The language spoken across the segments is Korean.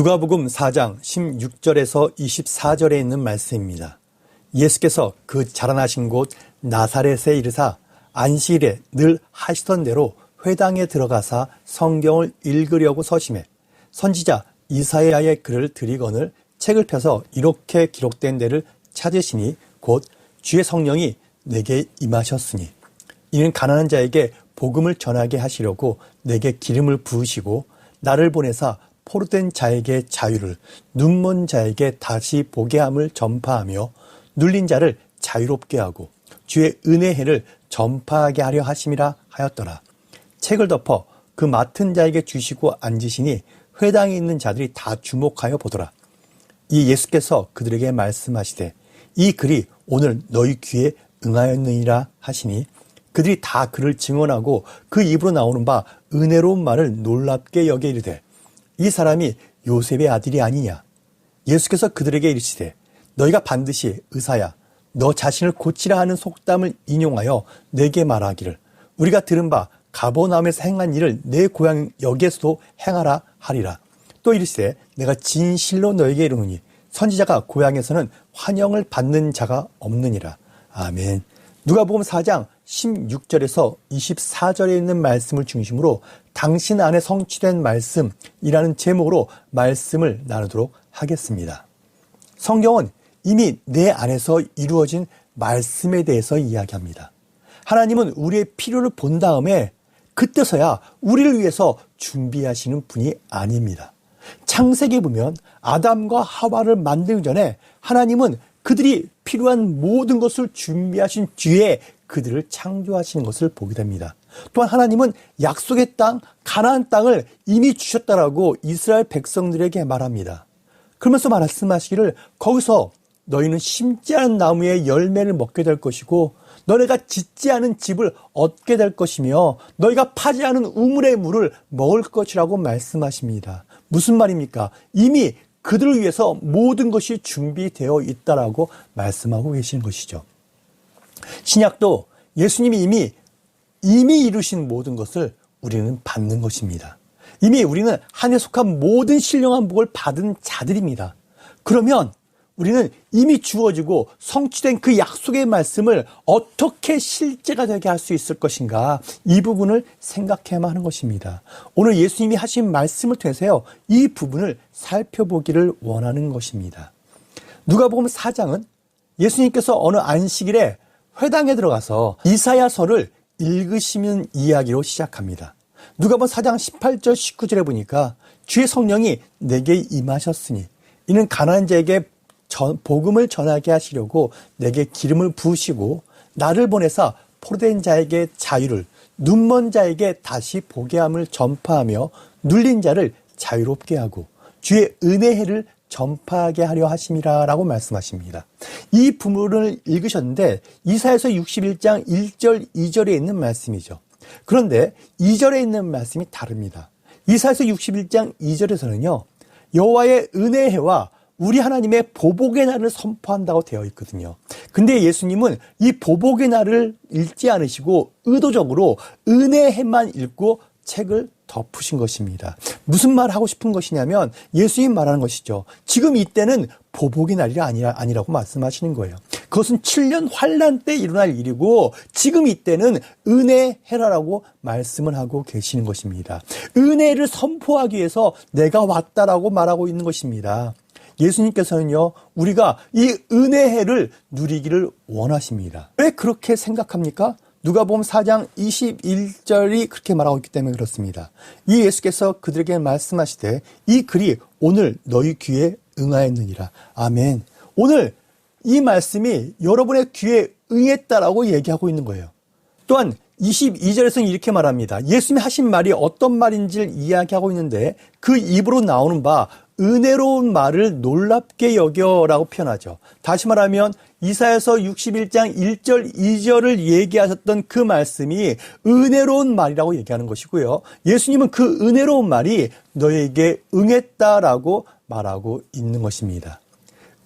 누가복음 4장 16절에서 24절에 있는 말씀입니다. 예수께서 그 자라나신 곳 나사렛에 이르사 안식일에 늘 하시던 대로 회당에 들어가사 성경을 읽으려고 서심해 선지자 이사야의 글을 들이거늘 책을 펴서 이렇게 기록된 데를 찾으시니 곧 주의 성령이 내게 임하셨으니 이는 가난한 자에게 복음을 전하게 하시려고 내게 기름을 부으시고 나를 보내사 포로된 자에게 자유를 눈먼 자에게 다시 보게 함을 전파하며 눌린 자를 자유롭게 하고 주의 은혜 해를 전파하게 하려 하심이라 하였더라. 책을 덮어 그 맡은 자에게 주시고 앉으시니 회당에 있는 자들이 다 주목하여 보더라. 이 예수께서 그들에게 말씀하시되 이 글이 오늘 너희 귀에 응하였느니라 하시니 그들이 다 그를 증언하고 그 입으로 나오는 바 은혜로운 말을 놀랍게 여겨 이르되 이 사람이 요셉의 아들이 아니냐? 예수께서 그들에게 이르시되 너희가 반드시 의사야. 너 자신을 고치라 하는 속담을 인용하여 내게 말하기를. 우리가 들은 바 가버나움에서 행한 일을 내 고향 여기에서도 행하라 하리라. 또 이르시되 내가 진실로 너에게 이르노니 선지자가 고향에서는 환영을 받는 자가 없느니라. 아멘 누가복음 4장 16절에서 24절에 있는 말씀을 중심으로 당신 안에 성취된 말씀이라는 제목으로 말씀을 나누도록 하겠습니다. 성경은 이미 내 안에서 이루어진 말씀에 대해서 이야기합니다. 하나님은 우리의 필요를 본 다음에 그때서야 우리를 위해서 준비하시는 분이 아닙니다. 창세기 보면 아담과 하와를 만들기 전에 하나님은 그들이 필요한 모든 것을 준비하신 뒤에 그들을 창조하시는 것을 보게 됩니다. 또한 하나님은 약속의 땅, 가나안 땅을 이미 주셨다라고 이스라엘 백성들에게 말합니다. 그러면서 말씀하시기를 거기서 너희는 심지 않은 나무의 열매를 먹게 될 것이고 너네가 짓지 않은 집을 얻게 될 것이며 너희가 파지 않은 우물의 물을 먹을 것이라고 말씀하십니다. 무슨 말입니까? 이미 그들을 위해서 모든 것이 준비되어 있다라고 말씀하고 계시는 것이죠. 신약도 예수님이 이미 이미 이루신 모든 것을 우리는 받는 것입니다. 이미 우리는 한해 속한 모든 신령한 복을 받은 자들입니다. 그러면 우리는 이미 주어지고 성취된 그 약속의 말씀을 어떻게 실제가 되게 할 수 있을 것인가 이 부분을 생각해야만 하는 것입니다. 오늘 예수님이 하신 말씀을 통해서요 이 부분을 살펴보기를 원하는 것입니다. 누가 보면 사장은 예수님께서 어느 안식일에 회당에 들어가서 이사야서를 읽으시면 이야기로 시작합니다. 누가 보면 사장 18절 19절에 보니까 주의 성령이 내게 임하셨으니 이는 가난한 자에게 전, 복음을 전하게 하시려고 내게 기름을 부으시고 나를 보내사 포로된 자에게 자유를 눈먼 자에게 다시 보게 함을 전파하며 눌린 자를 자유롭게 하고 주의 은혜해를 전파하게 하려 하심이라라고 말씀하십니다. 이 부분을 읽으셨는데 이사에서 61장 1절 2절에 있는 말씀이죠. 그런데 2절에 있는 말씀이 다릅니다. 이사에서 61장 2절에서는요. 여호와의 은혜해와 우리 하나님의 보복의 날을 선포한다고 되어 있거든요. 근데 예수님은 이 보복의 날을 읽지 않으시고 의도적으로 은혜해만 읽고 책을 덮으신 것입니다. 무슨 말 하고 싶은 것이냐면 예수님 말하는 것이죠. 지금 이때는 보복의 날이 아니라, 아니라고 말씀하시는 거예요. 그것은 7년 환란 때 일어날 일이고 지금 이때는 은혜해라라고 말씀을 하고 계시는 것입니다. 은혜를 선포하기 위해서 내가 왔다라고 말하고 있는 것입니다. 예수님께서는요, 우리가 이 은혜해를 누리기를 원하십니다. 왜 그렇게 생각합니까? 누가 보면 4장 21절이 그렇게 말하고 있기 때문에 그렇습니다. 이 예수께서 그들에게 말씀하시되 이 글이 오늘 너희 귀에 응하였느니라. 아멘. 오늘 이 말씀이 여러분의 귀에 응했다라고 얘기하고 있는 거예요. 또한 22절에서는 이렇게 말합니다. 예수님이 하신 말이 어떤 말인지를 이야기하고 있는데 그 입으로 나오는 바 은혜로운 말을 놀랍게 여겨라고 표현하죠. 다시 말하면 이사에서 61장 1절 2절을 얘기하셨던 그 말씀이 은혜로운 말이라고 얘기하는 것이고요. 예수님은 그 은혜로운 말이 너에게 응했다라고 말하고 있는 것입니다.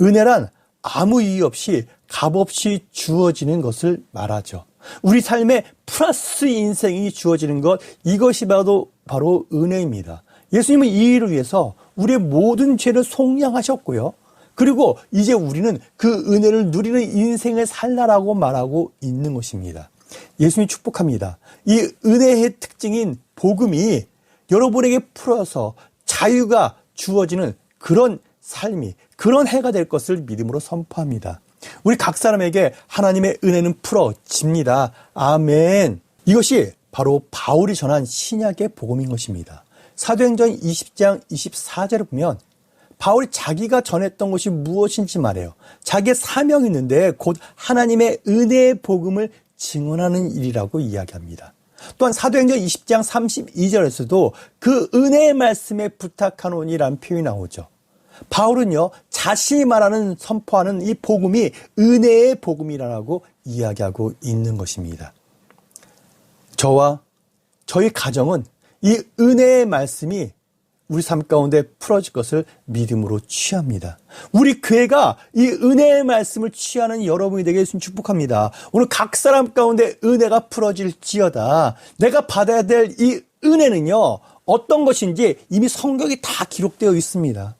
은혜란 아무 이유 없이 값없이 주어지는 것을 말하죠. 우리 삶에 플러스 인생이 주어지는 것 이것이 바로 바로 은혜입니다. 예수님은 이 일을 위해서 우리의 모든 죄를 속량하셨고요. 그리고 이제 우리는 그 은혜를 누리는 인생을 살라라고 말하고 있는 것입니다. 예수님이 축복합니다. 이 은혜의 특징인 복음이 여러분에게 풀어서 자유가 주어지는 그런 삶이, 그런 해가 될 것을 믿음으로 선포합니다. 우리 각 사람에게 하나님의 은혜는 풀어집니다. 아멘. 이것이 바로 바울이 전한 신약의 복음인 것입니다. 사도행전 20장 24절을 보면 바울이 자기가 전했던 것이 무엇인지 말해요. 자기의 사명이 있는데 곧 하나님의 은혜의 복음을 증언하는 일이라고 이야기합니다. 또한 사도행전 20장 32절에서도 그 은혜의 말씀에 부탁하노니라는 표현이 나오죠. 바울은요, 자신이 말하는 선포하는 이 복음이 은혜의 복음이라고 이야기하고 있는 것입니다. 저와 저희 가정은 이 은혜의 말씀이 우리 삶 가운데 풀어질 것을 믿음으로 취합니다. 우리 교회가 이 은혜의 말씀을 취하는 여러분이 되게 축복합니다. 오늘 각 사람 가운데 은혜가 풀어질지어다. 내가 받아야 될 이 은혜는요, 어떤 것인지 이미 성경이 다 기록되어 있습니다.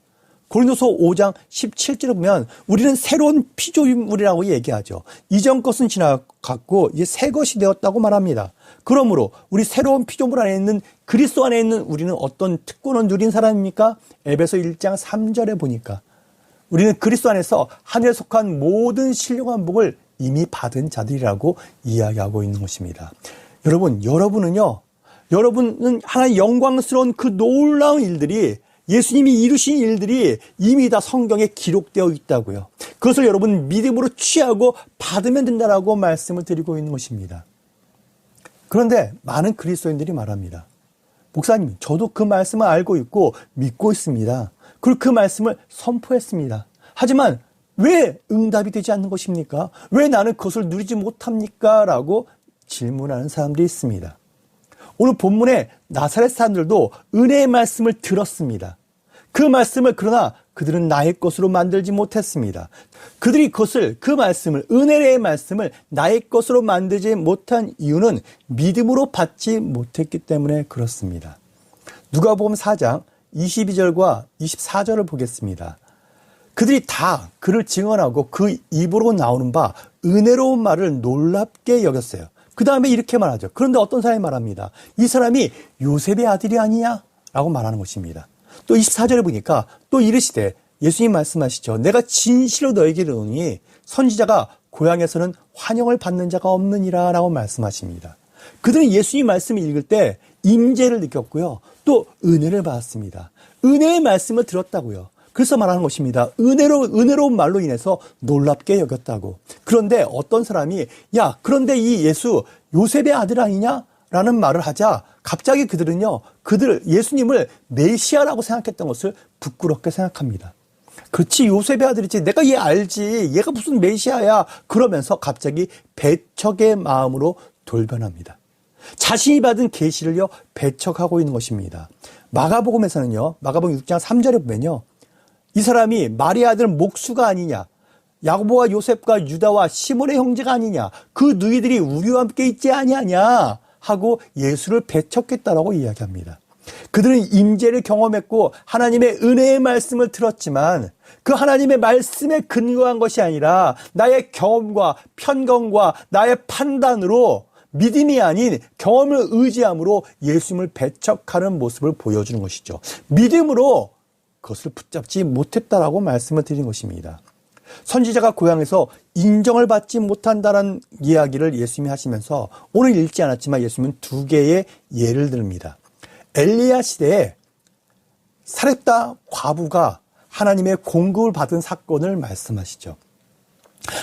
고린도서 5장 17절을 보면 우리는 새로운 피조물이라고 얘기하죠. 이전 것은 지나갔고 이제 새 것이 되었다고 말합니다. 그러므로 우리 새로운 피조물 안에 있는 그리스도 안에 있는 우리는 어떤 특권을 누린 사람입니까? 에베소 1장 3절에 보니까 우리는 그리스도 안에서 하늘에 속한 모든 신령한 복을 이미 받은 자들이라고 이야기하고 있는 것입니다. 여러분, 여러분은요, 여러분은 하나의 영광스러운 그 놀라운 일들이 예수님이 이루신 일들이 이미 다 성경에 기록되어 있다고요. 그것을 여러분 믿음으로 취하고 받으면 된다라고 말씀을 드리고 있는 것입니다. 그런데 많은 그리스도인들이 말합니다. 목사님, 저도 그 말씀을 알고 있고 믿고 있습니다. 그리고 그 말씀을 선포했습니다. 하지만 왜 응답이 되지 않는 것입니까? 왜 나는 그것을 누리지 못합니까? 라고 질문하는 사람들이 있습니다. 오늘 본문에 나사렛 사람들도 은혜의 말씀을 들었습니다. 그 말씀을 그러나 그들은 나의 것으로 만들지 못했습니다. 그들이 그것을 그 말씀을 은혜의 말씀을 나의 것으로 만들지 못한 이유는 믿음으로 받지 못했기 때문에 그렇습니다. 누가복음 4장 22절과 24절을 보겠습니다. 그들이 다 그를 증언하고 그 입으로 나오는 바 은혜로운 말을 놀랍게 여겼어요. 그 다음에 이렇게 말하죠. 그런데 어떤 사람이 말합니다. 이 사람이 요셉의 아들이 아니냐? 라고 말하는 것입니다. 또 24절에 보니까 또 이르시되 예수님 말씀하시죠. 내가 진실로 너에게 이르노니 선지자가 고향에서는 환영을 받는 자가 없느니라 라고 말씀하십니다. 그들은 예수님 말씀을 읽을 때 임재를 느꼈고요. 또 은혜를 받았습니다. 은혜의 말씀을 들었다고요. 그래서 말하는 것입니다. 은혜로, 은혜로운 말로 인해서 놀랍게 여겼다고. 그런데 어떤 사람이, 야, 그런데 이 예수 요셉의 아들 아니냐? 라는 말을 하자 갑자기 그들은요, 그들, 예수님을 메시아라고 생각했던 것을 부끄럽게 생각합니다. 그렇지, 요셉의 아들이지. 내가 얘 알지. 얘가 무슨 메시아야. 그러면서 갑자기 배척의 마음으로 돌변합니다. 자신이 받은 계시를요, 배척하고 있는 것입니다. 마가복음에서는요, 마가복음 6장 3절에 보면요, 이 사람이 마리아 아들 목수가 아니냐, 야고보와 요셉과 유다와 시몬의 형제가 아니냐, 그 누이들이 우리와 함께 있지 아니하냐, 하고 예수를 배척했다라고 이야기합니다. 그들은 임재를 경험했고 하나님의 은혜의 말씀을 들었지만 그 하나님의 말씀에 근거한 것이 아니라 나의 경험과 편견과 나의 판단으로 믿음이 아닌 경험을 의지함으로 예수님을 배척하는 모습을 보여주는 것이죠. 믿음으로 그것을 붙잡지 못했다라고 말씀을 드린 것입니다. 선지자가 고향에서 인정을 받지 못한다는 이야기를 예수님이 하시면서 오늘 읽지 않았지만 예수님은 두 개의 예를 듭니다. 엘리야 시대에 사렙다 과부가 하나님의 공급을 받은 사건을 말씀하시죠.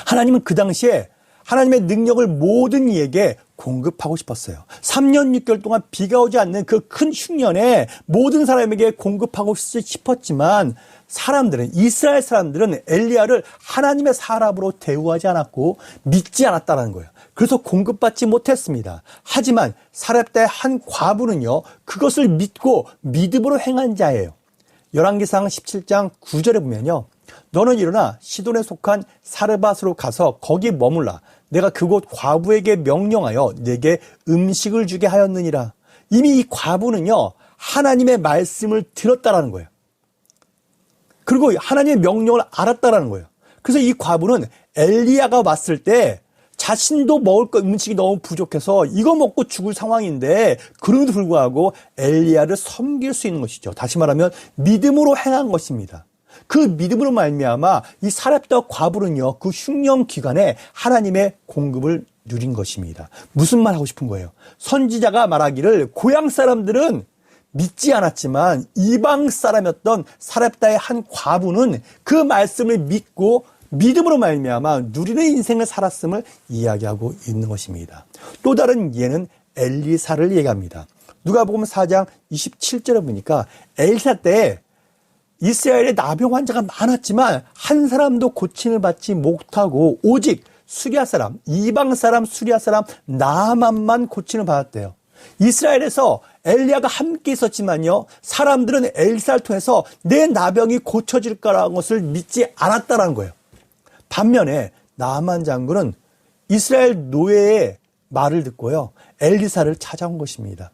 하나님은 그 당시에 하나님의 능력을 모든 이에게 공급하고 싶었어요. 3년 6개월 동안 비가 오지 않는 그 큰 흉년에 모든 사람에게 공급하고 싶었지만 사람들은 이스라엘 사람들은 엘리야를 하나님의 사람으로 대우하지 않았고 믿지 않았다는 거예요. 그래서 공급받지 못했습니다. 하지만 사렙때 한 과부는요. 그것을 믿고 믿음으로 행한 자예요. 열왕기상 17장 9절에 보면요. 너는 일어나 시돈에 속한 사르밧으로 가서 거기 머물라. 내가 그곳 과부에게 명령하여 내게 음식을 주게 하였느니라. 이미 이 과부는요. 하나님의 말씀을 들었다라는 거예요. 그리고 하나님의 명령을 알았다라는 거예요. 그래서 이 과부는 엘리야가 왔을 때 자신도 먹을 것 음식이 너무 부족해서 이거 먹고 죽을 상황인데 그럼에도 불구하고 엘리야를 섬길 수 있는 것이죠. 다시 말하면 믿음으로 행한 것입니다. 그 믿음으로 말미암아 이 사렙다 과부는요 그 흉년 기간에 하나님의 공급을 누린 것입니다. 무슨 말 하고 싶은 거예요? 선지자가 말하기를 고향 사람들은 믿지 않았지만 이방 사람이었던 사렙다의 한 과부는 그 말씀을 믿고 믿음으로 말미암아 누리는 인생을 살았음을 이야기하고 있는 것입니다. 또 다른 예는 엘리사를 얘기합니다. 누가복음 4장 27절에 보니까 엘리사 때 이스라엘에 나병 환자가 많았지만 한 사람도 고침을 받지 못하고 오직 수리아 사람, 이방 사람, 수리아 사람 나만만 고침을 받았대요. 이스라엘에서 엘리야가 함께 있었지만요. 사람들은 엘리사를 통해서 내 나병이 고쳐질 거라는 것을 믿지 않았다라는 거예요. 반면에 나만 장군은 이스라엘 노예의 말을 듣고요. 엘리사를 찾아온 것입니다.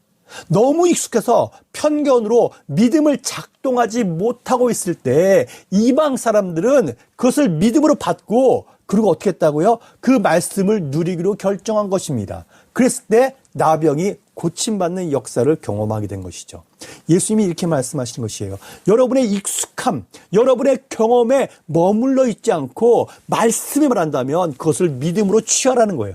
너무 익숙해서 편견으로 믿음을 작동하지 못하고 있을 때 이방 사람들은 그것을 믿음으로 받고 그리고 어떻게 했다고요? 그 말씀을 누리기로 결정한 것입니다. 그랬을 때 나병이 고침받는 역사를 경험하게 된 것이죠. 예수님이 이렇게 말씀하신 것이에요. 여러분의 익숙함, 여러분의 경험에 머물러 있지 않고 말씀에 말한다면 그것을 믿음으로 취하라는 거예요.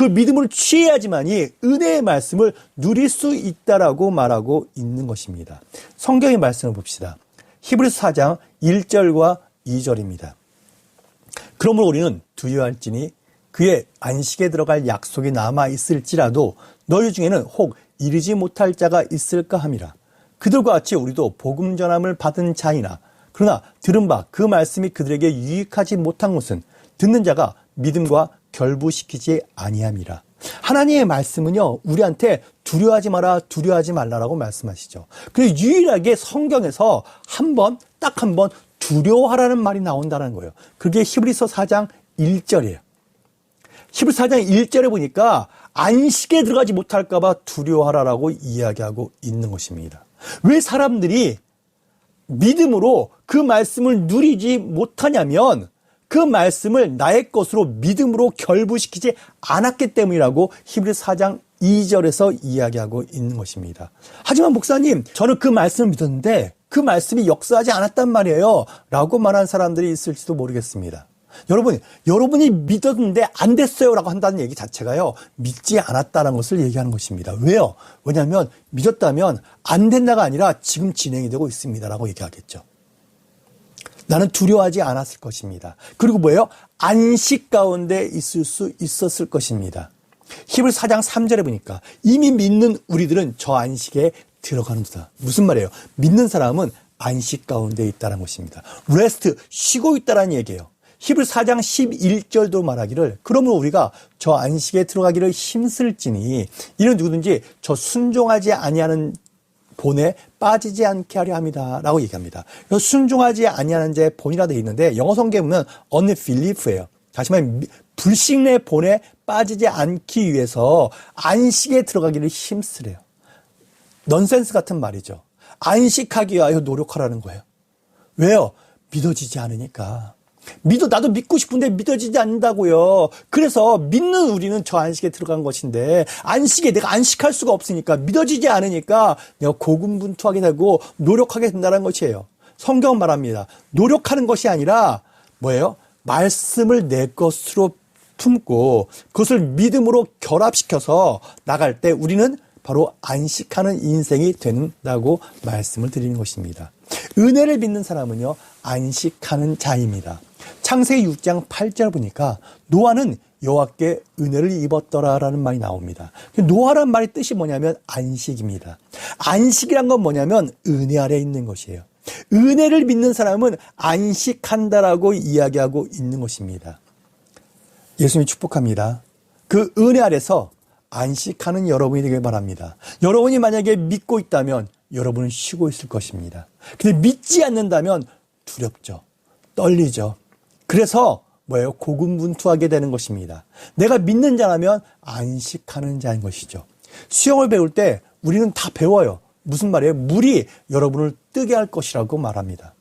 그 믿음을 취해야지만이 은혜의 말씀을 누릴 수 있다라고 말하고 있는 것입니다. 성경의 말씀을 봅시다. 히브리서 4장 1절과 2절입니다. 그러므로 우리는 두려할지니 그의 안식에 들어갈 약속이 남아 있을지라도 너희 중에는 혹 이르지 못할 자가 있을까 함이라. 그들과 같이 우리도 복음 전함을 받은 자이나 그러나 들은 바 그 말씀이 그들에게 유익하지 못한 것은 듣는 자가 믿음과 결부시키지 아니함이라. 하나님의 말씀은요, 우리한테 두려워하지 마라, 두려워하지 말라라고 말씀하시죠. 그리고 유일하게 성경에서 한 번, 딱 한 번 두려워하라는 말이 나온다는 거예요. 그게 히브리서 4장 1절이에요. 히브리서 4장 1절에 보니까 안식에 들어가지 못할까봐 두려워하라라고 이야기하고 있는 것입니다. 왜 사람들이 믿음으로 그 말씀을 누리지 못하냐면 그 말씀을 나의 것으로 믿음으로 결부시키지 않았기 때문이라고 히브리 4장 2절에서 이야기하고 있는 것입니다. 하지만 목사님, 저는 그 말씀을 믿었는데 그 말씀이 역사하지 않았단 말이에요. 라고 말하는 사람들이 있을지도 모르겠습니다. 여러분, 여러분이 믿었는데 안 됐어요. 라고 한다는 얘기 자체가요, 믿지 않았다는 것을 얘기하는 것입니다. 왜요? 왜냐하면 믿었다면 안 된다가 아니라 지금 진행이 되고 있습니다. 라고 얘기하겠죠. 나는 두려워하지 않았을 것입니다. 그리고 뭐예요? 안식 가운데 있을 수 있었을 것입니다. 히브리 4장 3절에 보니까 이미 믿는 우리들은 저 안식에 들어가는다. 무슨 말이에요? 믿는 사람은 안식 가운데 있다는 것입니다. 레스트, 쉬고 있다는 얘기예요. 히브리 4장 11절도 말하기를 그러면 우리가 저 안식에 들어가기를 힘쓸지니 이는 누구든지 저 순종하지 아니하는 본에 빠지지 않게 하려 합니다라고 얘기합니다. 순종하지 아니하는 자 본이라 되어 있는데 영어 보면 unbelief예요. 다시 말하면 불신의 본에 빠지지 않기 위해서 안식에 들어가기를 힘쓰래요. 넌센스 같은 말이죠. 안식하기 위하여 노력하라는 거예요. 왜요? 믿어지지 않으니까. 믿어 나도 믿고 싶은데 믿어지지 않는다고요. 그래서 믿는 우리는 저 안식에 들어간 것인데 안식에 내가 안식할 수가 없으니까 믿어지지 않으니까 내가 고군분투하게 되고 노력하게 된다는 것이에요. 성경 말합니다. 노력하는 것이 아니라 뭐예요? 말씀을 내 것으로 품고 그것을 믿음으로 결합시켜서 나갈 때 우리는 바로 안식하는 인생이 된다고 말씀을 드리는 것입니다. 은혜를 믿는 사람은요, 안식하는 자입니다. 창세기 6장 8절 보니까 노아는 여호와께 은혜를 입었더라라는 말이 나옵니다. 노아란 말의 뜻이 뭐냐면 안식입니다. 안식이란 건 뭐냐면 은혜 아래 있는 것이에요. 은혜를 믿는 사람은 안식한다라고 이야기하고 있는 것입니다. 예수님이 축복합니다. 그 은혜 아래서 안식하는 여러분이 되길 바랍니다. 여러분이 만약에 믿고 있다면 여러분은 쉬고 있을 것입니다. 근데 믿지 않는다면 두렵죠. 떨리죠. 그래서 뭐예요? 고군분투하게 되는 것입니다. 내가 믿는 자라면 안식하는 자인 것이죠. 수영을 배울 때 우리는 다 배워요. 무슨 말이에요? 물이 여러분을 뜨게 할 것이라고 말합니다.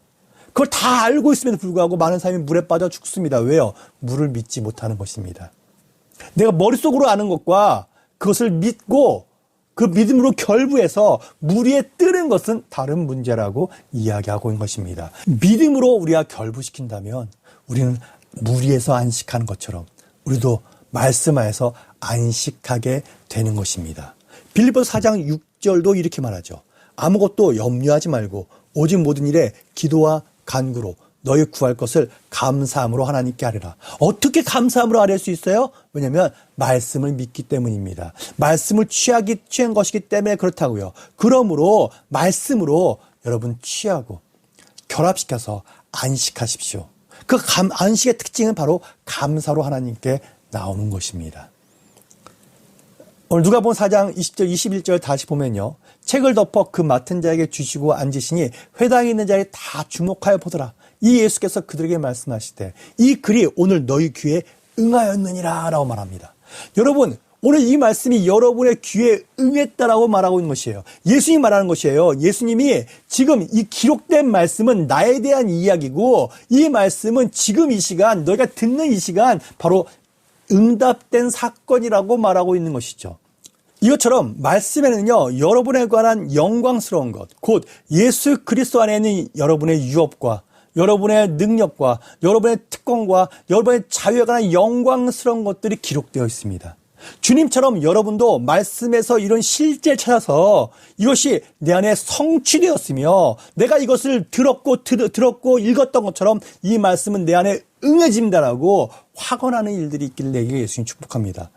그걸 다 알고 있음에도 불구하고 많은 사람이 물에 빠져 죽습니다. 왜요? 물을 믿지 못하는 것입니다. 내가 머릿속으로 아는 것과 그것을 믿고 그 믿음으로 결부해서 물 위에 뜨는 것은 다른 문제라고 이야기하고 있는 것입니다. 믿음으로 우리가 결부시킨다면 우리는 물 위에서 안식하는 것처럼 우리도 말씀하에서 안식하게 되는 것입니다. 빌리포 4장 6절도 이렇게 말하죠. 아무것도 염려하지 말고 오직 모든 일에 기도와 간구로 너희 구할 것을 감사함으로 하나님께 하리라. 어떻게 감사함으로 하릴 수 있어요? 왜냐하면 말씀을 믿기 때문입니다. 말씀을 취하기 취한 것이기 때문에 그렇다고요. 그러므로 말씀으로 여러분 취하고 결합시켜서 안식하십시오. 그 감, 안식의 특징은 바로 감사로 하나님께 나오는 것입니다. 오늘 누가 본 4장 20절, 21절 다시 보면요. 책을 덮어 그 맡은 자에게 주시고 앉으시니 회당에 있는 자에 다 주목하여 보더라. 이 예수께서 그들에게 말씀하시되 이 글이 오늘 너희 귀에 응하였느니라 라고 말합니다. 여러분 오늘 이 말씀이 여러분의 귀에 응했다라고 말하고 있는 것이에요. 예수님이 말하는 것이에요. 예수님이 지금 이 기록된 말씀은 나에 대한 이야기고 이 말씀은 지금 이 시간 너희가 듣는 이 시간 바로 응답된 사건이라고 말하고 있는 것이죠. 이것처럼 말씀에는요, 여러분에 관한 영광스러운 것, 곧 예수 그리스도 안에 있는 여러분의 유업과 여러분의 능력과 여러분의 특권과 여러분의 자유에 관한 영광스러운 것들이 기록되어 있습니다. 주님처럼 여러분도 말씀에서 이런 실제를 찾아서 이것이 내 안에 성취되었으며 내가 이것을 들었고 들, 들었고 읽었던 것처럼 이 말씀은 내 안에 응해진다라고 확언하는 일들이 있길래 예수님 축복합니다.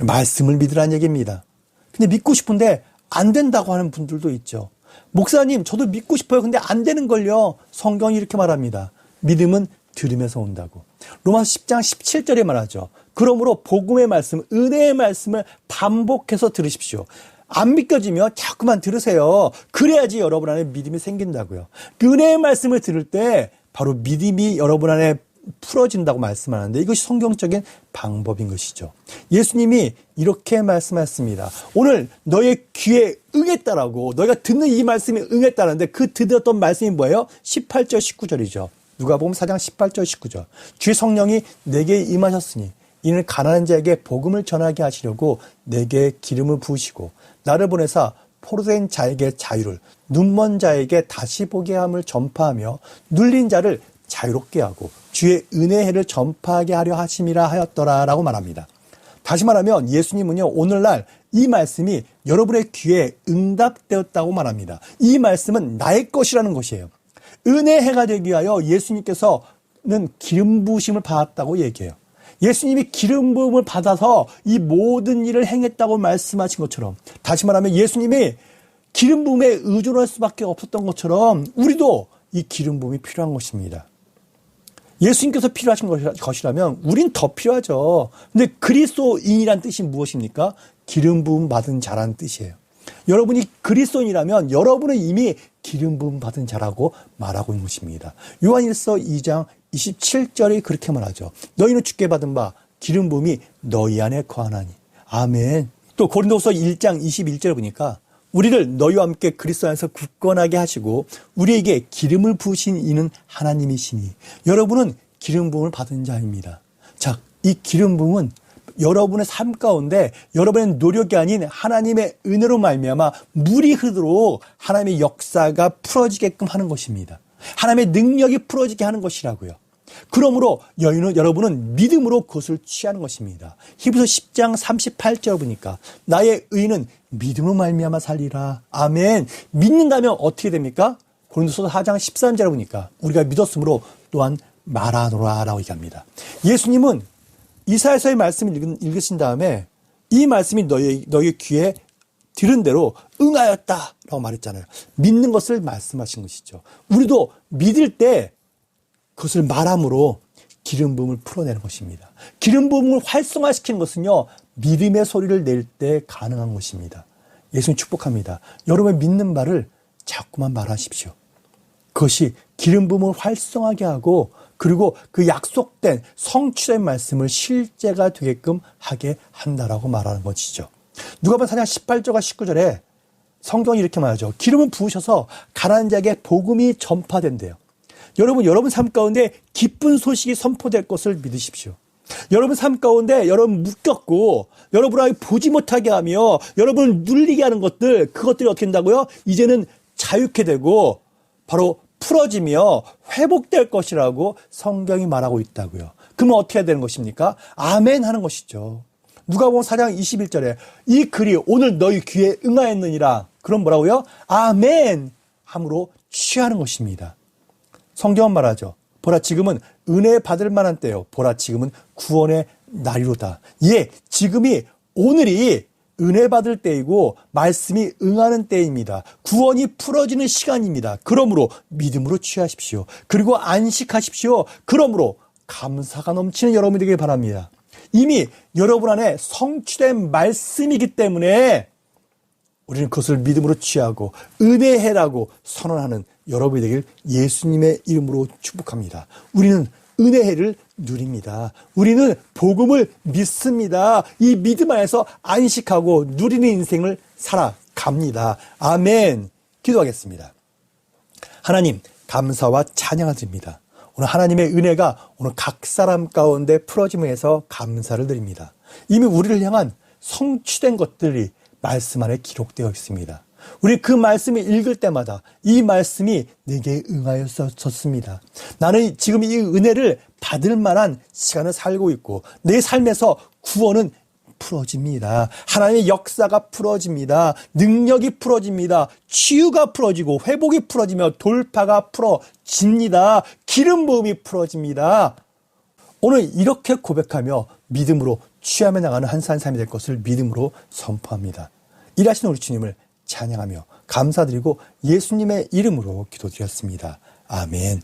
말씀을 믿으라는 얘기입니다. 근데 믿고 싶은데 안 된다고 하는 분들도 있죠. 목사님, 저도 믿고 싶어요. 근데 안 되는 걸요. 성경이 이렇게 말합니다. 믿음은 들으면서 온다고. 로마서 10장 17절에 말하죠. 그러므로 복음의 말씀, 은혜의 말씀을 반복해서 들으십시오. 안 믿겨지면 자꾸만 들으세요. 그래야지 여러분 안에 믿음이 생긴다고요. 그 은혜의 말씀을 들을 때 바로 믿음이 여러분 안에 풀어진다고 말씀하는데 이것이 성경적인 방법인 것이죠. 예수님이 이렇게 말씀하셨습니다. 오늘 너의 귀에 응했다라고 너희가 듣는 이 말씀이 응했다는데 그 듣었던 말씀이 뭐예요? 18절 19절이죠. 누가 보면 4장 18절 19절. 주의 성령이 내게 임하셨으니 이는 가난한 자에게 복음을 전하게 하시려고 내게 기름을 부으시고 나를 보내사 포로된 자에게 자유를 눈먼 자에게 다시 보게 함을 전파하며 눌린 자를 자유롭게 하고 주의 은혜해를 전파하게 하려 하심이라 하였더라라고 말합니다. 다시 말하면 예수님은요 오늘날 이 말씀이 여러분의 귀에 응답되었다고 말합니다. 이 말씀은 나의 것이라는 것이에요. 은혜해가 되기 위하여 예수님께서는 기름 부으심을 받았다고 얘기해요. 예수님이 기름 부음을 받아서 이 모든 일을 행했다고 말씀하신 것처럼 다시 말하면 예수님이 기름 부음에 의존할 수밖에 없었던 것처럼 우리도 이 기름 부음이 필요한 것입니다. 예수님께서 필요하신 것이라면 우린 더 필요하죠. 근데 그리스도인이란 뜻이 무엇입니까? 기름 부음 받은 자라는 뜻이에요. 여러분이 그리스도인이라면 여러분은 이미 기름 부음 받은 자라고 말하고 있는 것입니다. 요한일서 2장 27절이 그렇게 말하죠. 너희는 주께 받은 바 기름 부음이 너희 안에 거하나니. 아멘. 또 고린도서 1장 21절 보니까 우리를 너희와 함께 그리스도 안에서 굳건하게 하시고 우리에게 기름을 부으신 이는 하나님이시니 여러분은 기름 부음을 받은 자입니다. 자, 이 기름 부음은 여러분의 삶 가운데 여러분의 노력이 아닌 하나님의 은혜로 말미암아 물이 흐르도록 하나님의 역사가 풀어지게끔 하는 것입니다. 하나님의 능력이 풀어지게 하는 것이라고요. 그러므로 여인은 여러분은 믿음으로 그것을 취하는 것입니다. 히브리서 10장 38절 보니까 나의 의는 믿음으로 말미암아 살리라. 아멘. 믿는다면 어떻게 됩니까? 고린도서 4장 13절 보니까 우리가 믿었으므로 또한 말하노라라고 얘기합니다. 예수님은 이사야서의 말씀을 읽으신 다음에 이 말씀이 너희 너희 귀에 들은 대로 응하였다라고 말했잖아요. 믿는 것을 말씀하신 것이죠. 우리도 믿을 때 그것을 말함으로 기름 부음을 풀어내는 것입니다. 기름 부음을 활성화시키는 것은요. 믿음의 소리를 낼 때 가능한 것입니다. 예수님 축복합니다. 여러분 믿는 말을 자꾸만 말하십시오. 그것이 기름 부음을 활성하게 하고 그리고 그 약속된 성취된 말씀을 실제가 되게끔 하게 한다라고 말하는 것이죠. 누가 보면 사장 18절과 19절에 성경이 이렇게 말하죠. 기름은 부으셔서 가난한 자에게 복음이 전파된대요. 여러분, 여러분 삶 가운데 기쁜 소식이 선포될 것을 믿으십시오. 여러분 삶 가운데 여러분 묶였고 여러분을 보지 못하게 하며 여러분을 눌리게 하는 것들 그것들이 어떻게 된다고요? 이제는 자유케 되고 바로 풀어지며 회복될 것이라고 성경이 말하고 있다고요. 그러면 어떻게 해야 되는 것입니까? 아멘 하는 것이죠. 누가복음 4장 21절에 이 글이 오늘 너희 귀에 응하였느니라. 그럼 뭐라고요? 아멘 함으로 취하는 것입니다. 성경은 말하죠. 보라 지금은 은혜 받을 만한 때요. 보라 지금은 구원의 날이로다. 예, 지금이 오늘이 은혜 받을 때이고 말씀이 응하는 때입니다. 구원이 풀어지는 시간입니다. 그러므로 믿음으로 취하십시오. 그리고 안식하십시오. 그러므로 감사가 넘치는 여러분이 되길 바랍니다. 이미 여러분 안에 성취된 말씀이기 때문에 우리는 그것을 믿음으로 취하고 은혜해라고 선언하는 여러분이 되길 예수님의 이름으로 축복합니다. 우리는 은혜를 누립니다. 우리는 복음을 믿습니다. 이 믿음 안에서 안식하고 누리는 인생을 살아갑니다. 아멘. 기도하겠습니다. 하나님, 감사와 찬양을 드립니다. 오늘 하나님의 은혜가 오늘 각 사람 가운데 풀어짐에서 감사를 드립니다. 이미 우리를 향한 성취된 것들이 말씀 안에 기록되어 있습니다. 우리 그 말씀을 읽을 때마다 이 말씀이 내게 응하였었습니다. 나는 지금 이 은혜를 받을 만한 시간을 살고 있고 내 삶에서 구원은 풀어집니다. 하나님의 역사가 풀어집니다. 능력이 풀어집니다. 치유가 풀어지고 회복이 풀어지며 돌파가 풀어집니다. 기름 부음이 풀어집니다. 오늘 이렇게 고백하며 믿음으로 취하며 나가는 한산 삶이 될 것을 믿음으로 선포합니다. 일하시는 우리 주님을 찬양하며 감사드리고 예수님의 이름으로 기도드렸습니다. 아멘.